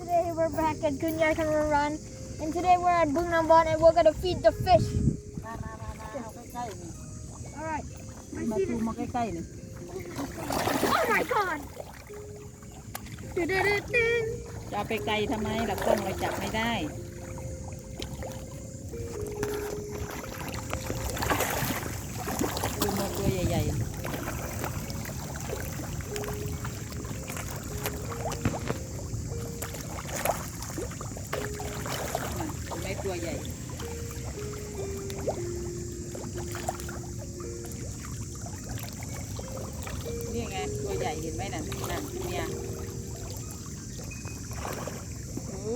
Today we're back at Kunyai Run and today we're at Bungnamban and we're gonna feed the fish. มามามามาเอาใกล้ๆนี่ Alright. I มา see ซู this. มมาใกล้ๆนี่ Oh my god! Du-du-du-dun. จะเอาไปไกลทำไมหลักกล้องเราจับไม่ได้ ดูมาตัวใหญ่ๆน่ะเห็นไหม่ตัว ใหญ่นี่ไงตัวใหญ่เห็นไหมนั่นนั่นเนี่ยโอ้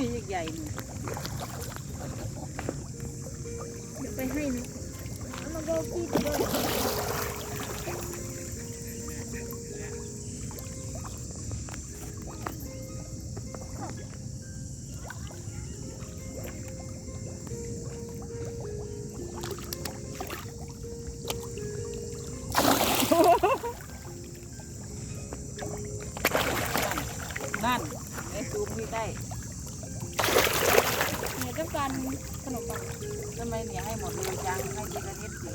ยใหญ่หนึ่ ใกล้ เนี่ยต้องการขนมปัง ทำไมเนี่ยให้หมดเลยจังให้ทีละนิดสิ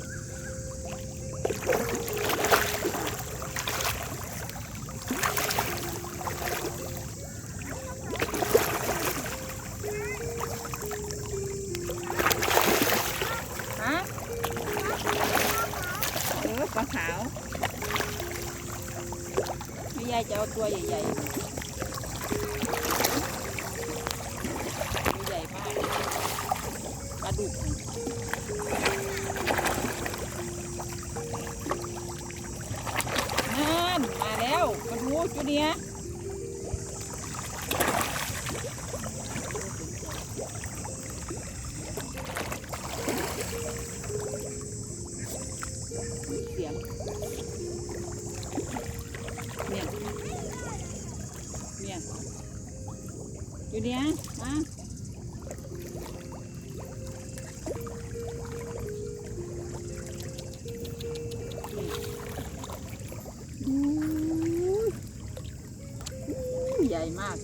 ฮะเออปลาขาวพี่ยายจะเอาตัวใหญ่ๆ จุดเนี้ยมาใหญ่มาก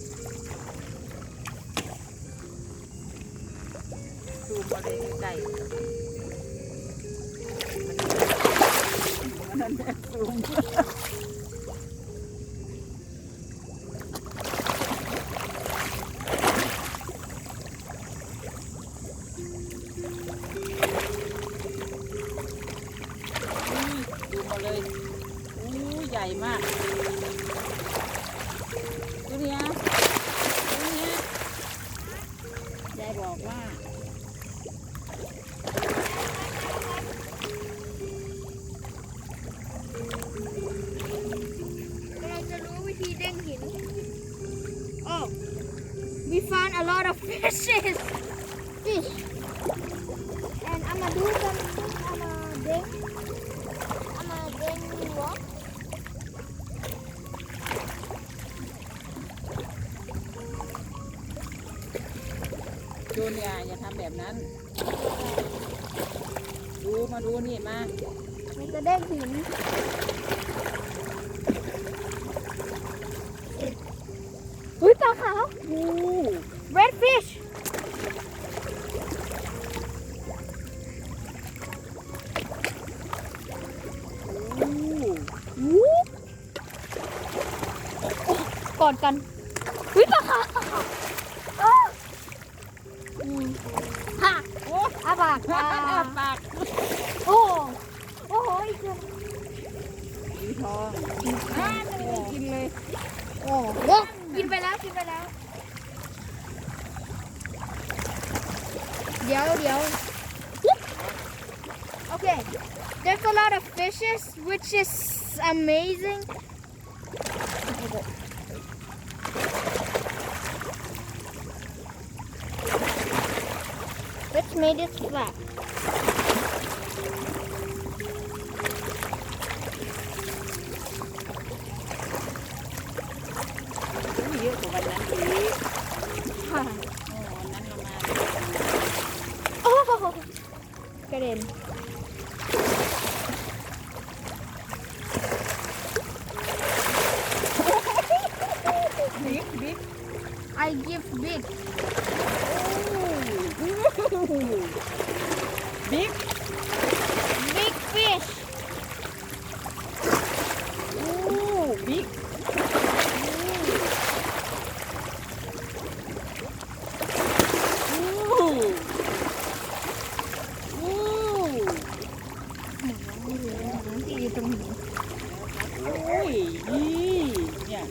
ซูมาเลยใกล้ๆมันแน่ซูมดู บอกว่า เราจะรู้วิธีเด้งหิน Oh we found a lot of fishes fish and I'm gonna do something I'm gonna ding I'm gonna ding rock ดูเนี่ยอย่าทำแบบนั้น ดูมาดูนี่มา มันจะเด้งหินอุ้ยปลาขาวอู้ red fish อู้วูบโอ้กอดกัน ฮะ โอ้ อาปาก ปา อ่าก ปาก โอ้โอ้โหอีกแล้ว สีทองอ่าจะไม่ได้กินเลย โอ้โหกินไปแล้วกินไปแล้ว เดี๋ยวเดี๋ยว Okay, there's a lot of fishes, which is amazing. Let's make it flat. Oh, oh. Get in. บิ๊ก big fish โอ้บิ๊กโอ้โอ้ที่อยู่ตรงนี้โอ้ยนี่เนี่ย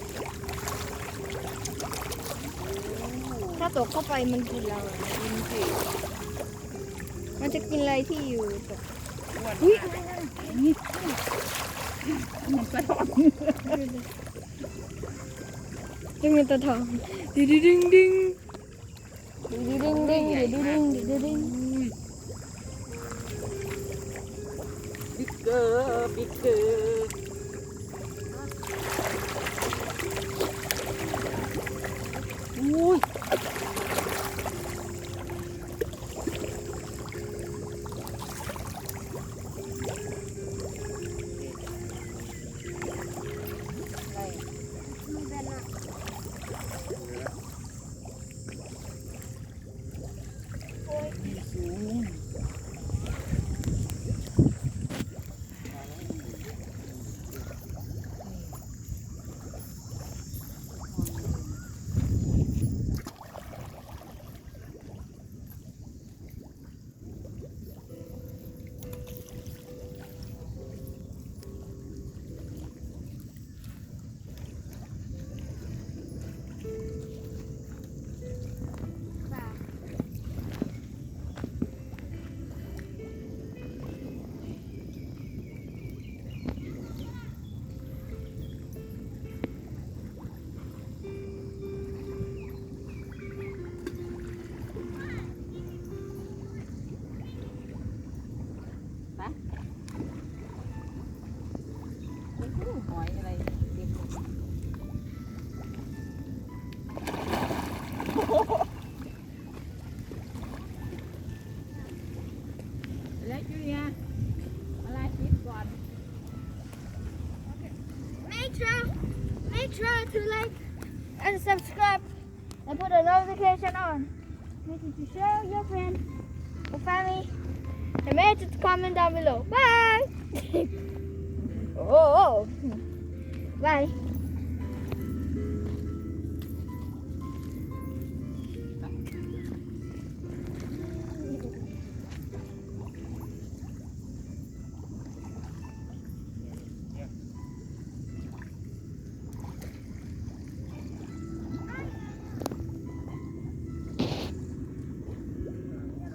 ถ้าตกเข้าไปมันกินเราอะกินสิ มันจะกินอะไรที่อยู่ตกอ้วนอุ้ยมากนี่มันไปอ่อนจะมีตัวทองดึงดึงดึงดึงดึงดึงดึงดึงดึงดึงดึงบิ๊กเกอร์บิ๊กเกอร์ จูเนียร์อะไรคิดก่อน Make sure, make sure to like and subscribe and put a notification on. Make sure to share with your friends or family and make sure to comment down below. Bye. oh, oh. Bye.